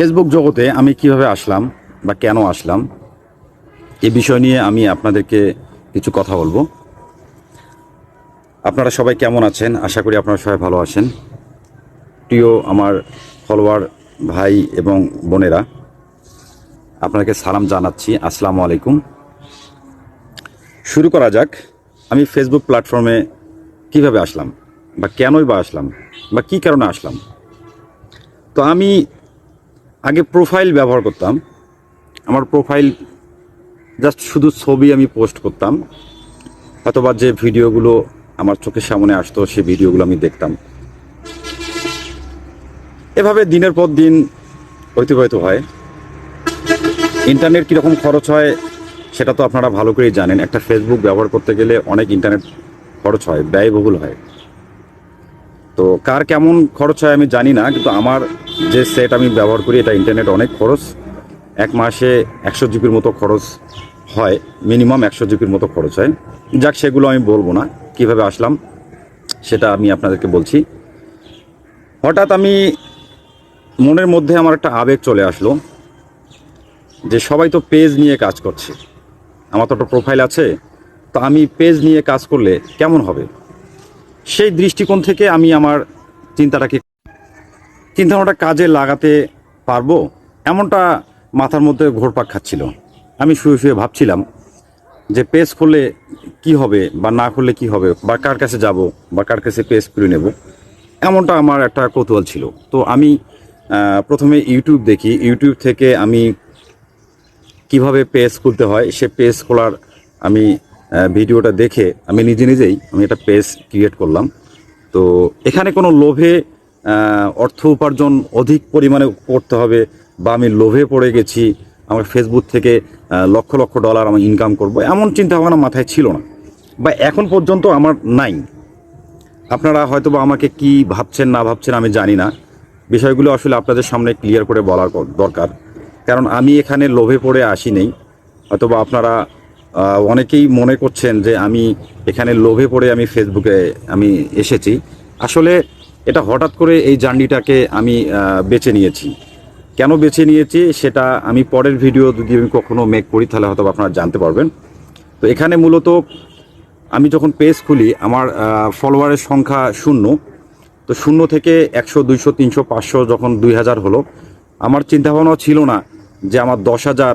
Facebook জগতে আমি কীভাবে আসলাম বা কেন আসলাম, এ বিষয় নিয়ে আমি আপনাদেরকে কিছু কথা বলব। আপনারা সবাই কেমন আছেন? আশা করি আপনারা সবাই ভালো আছেন। প্রিয় আমার ফলোয়ার ভাই এবং বোনেরা আপনাকে সালাম জানাচ্ছি। আসসালামু আলাইকুম। শুরু করা যাক। আমি ফেসবুক প্ল্যাটফর্মে কীভাবে আসলাম বা কেনই বা আসলাম বা কী কারণে আসলাম? তো আমি আগে প্রোফাইল ব্যবহার করতাম। আমার প্রোফাইল জাস্ট শুধু ছবি আমি পোস্ট করতাম। অথবা যে ভিডিওগুলো আমার চোখের সামনে আসতো, সেই ভিডিওগুলো আমি দেখতাম। এভাবে দিনের পর দিন অতিবাহিত হয়। ইন্টারনেট কীরকম খরচ হয়, সেটা তো আপনারা ভালো করেই জানেন। একটা ফেসবুক ব্যবহার করতে গেলে অনেক ইন্টারনেট খরচ হয়, ব্যয়বহুল হয়। তো কার কেমন খরচ হয় আমি জানি না, কিন্তু আমার যে সেট আমি ব্যবহার করি, এটা ইন্টারনেট অনেক খরচ। এক মাসে একশো জিবির মতো খরচ হয় মিনিমাম একশো জিবির মতো খরচ হয়। যাক, সেগুলো আমি বলব না, কীভাবে আসলাম সেটা আমি আপনাদেরকে বলছি। হঠাৎ আমি মনের মধ্যে আমার একটা আবেগ চলে আসলো যে সবাই তো পেজ নিয়ে কাজ করছে। আমার তো একটা প্রোফাইল আছে, তো আমি পেজ নিয়ে কাজ করলে কেমন হবে? সেই দৃষ্টিকোণ থেকে আমি আমার চিন্তাটাকে চিন্তাভাবনাটা কাজে লাগাতে পারব? এমনটা মাথার মধ্যে ঘোরপাক খাচ্ছিল। আমি শুয়ে শুয়ে ভাবছিলাম যে পেজ খুললে কি হবে বা না খুললে কি হবে বা কার কাছে যাব বা কার কাছে পেজ খুলে নেব? এমনটা আমার একটা কৌতূহল ছিল। তো আমি প্রথমে ইউটিউব দেখি। ইউটিউব থেকে আমি কীভাবে পেজ খুলতে হয়, সে পেজ খোলার আমি ভিডিওটা দেখে আমি নিজে নিজেই আমি একটা পেজ ক্রিয়েট করলাম। তো এখানে কোনো লোভে অর্থ উপার্জন অধিক পরিমাণে করতে হবে বা আমি লোভে পড়ে গেছি, আমার ফেসবুক থেকে লক্ষ লক্ষ ডলার আমি ইনকাম করব, এমন চিন্তা ভাবনা মাথায় ছিল না। বা এখন পর্যন্ত আমার নাই। আপনারা হয়তো বা আমাকে কি ভাবছেন, না ভাবছেন আমি জানি না। বিষয়গুলো আসলে আপনাদের সামনে ক্লিয়ার করে বলার দরকার। কারণ আমি এখানে লোভে পড়ে আসি নেই। অথবা আপনারা অনেকেই মনে করছেন যে আমি এখানে লোভে পড়ে আমি ফেসবুকে আমি এসেছি। আসলে এটা হঠাৎ করে এই জার্নিটাকে আমি বেছে নিয়েছি। কেন বেছে নিয়েছি সেটা আমি পরের ভিডিও যদি আমি কখনো মেক করি তাহলে হয়তো আপনারা জানতে পারবেন। তো এখানে মূলত আমি যখন পেজ খুলি, আমার ফলোয়ারের সংখ্যা শূন্য। তো শূন্য থেকে একশো, দুইশো, তিনশো, পাঁচশো যখন দুই হাজার হলো, আমার চিন্তাভাবনা ছিল না যে আমার দশ হাজার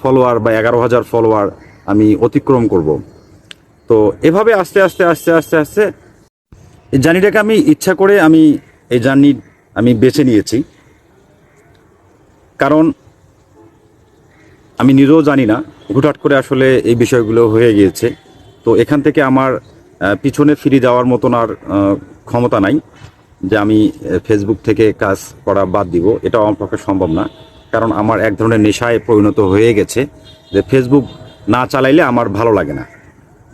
ফলোয়ার বা এগারো হাজার ফলোয়ার আমি অতিক্রম করব। তো এভাবে আস্তে আস্তে আস্তে আস্তে আস্তে এই জার্নিটাকে আমি ইচ্ছা করে আমি এই জার্নি আমি বেছে নিয়েছি। কারণ আমি নিজেও জানি না হুটহাট করে আসলে এই বিষয়গুলো হয়ে গিয়েছে। তো এখান থেকে আমার পিছনে ফিরে যাওয়ার মতন আর ক্ষমতা নাই যে আমি ফেসবুক থেকে কাজ করা বাদ দিব। এটাও আমার পক্ষে সম্ভব না। কারণ আমার এক ধরনের নেশায় পরিণত হয়ে গেছে যে ফেসবুক না চালাইলে আমার ভালো লাগে না।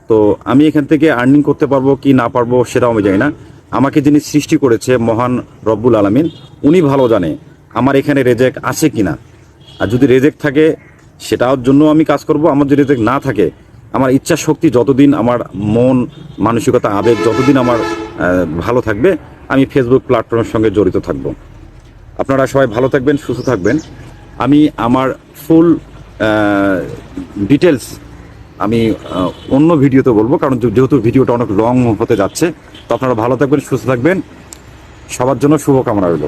তো আমি এখান থেকে আর্নিং করতে পারব কি না পারব সেটাও আমি জানি না। আমাকে যিনি সৃষ্টি করেছে মহান রব্বুল আলমিন, উনি ভালো জানে আমার এখানে রেজেক্ট আছে কি না আর যদি রেজেক্ট থাকে, সেটার জন্য আমি কাজ করব। আমার যদি রেজেক্ট না থাকে, আমার ইচ্ছা শক্তি যতদিন আমার মন, মানসিকতা, আবেগ যতদিন আমার ভালো থাকবে, আমি ফেসবুক প্ল্যাটফর্মের সঙ্গে জড়িত থাকব। আপনারা সবাই ভালো থাকবেন, সুস্থ থাকবেন। আমি আমার ফুল ডিটেলস আমি অন্য ভিডিওতে বলব, কারণ যেহেতু ভিডিওটা অনেক লং হতে যাচ্ছে, তো আপনারা ভালো থাকবেন, সুস্থ থাকবেন। সবার জন্য শুভকামনা রইল।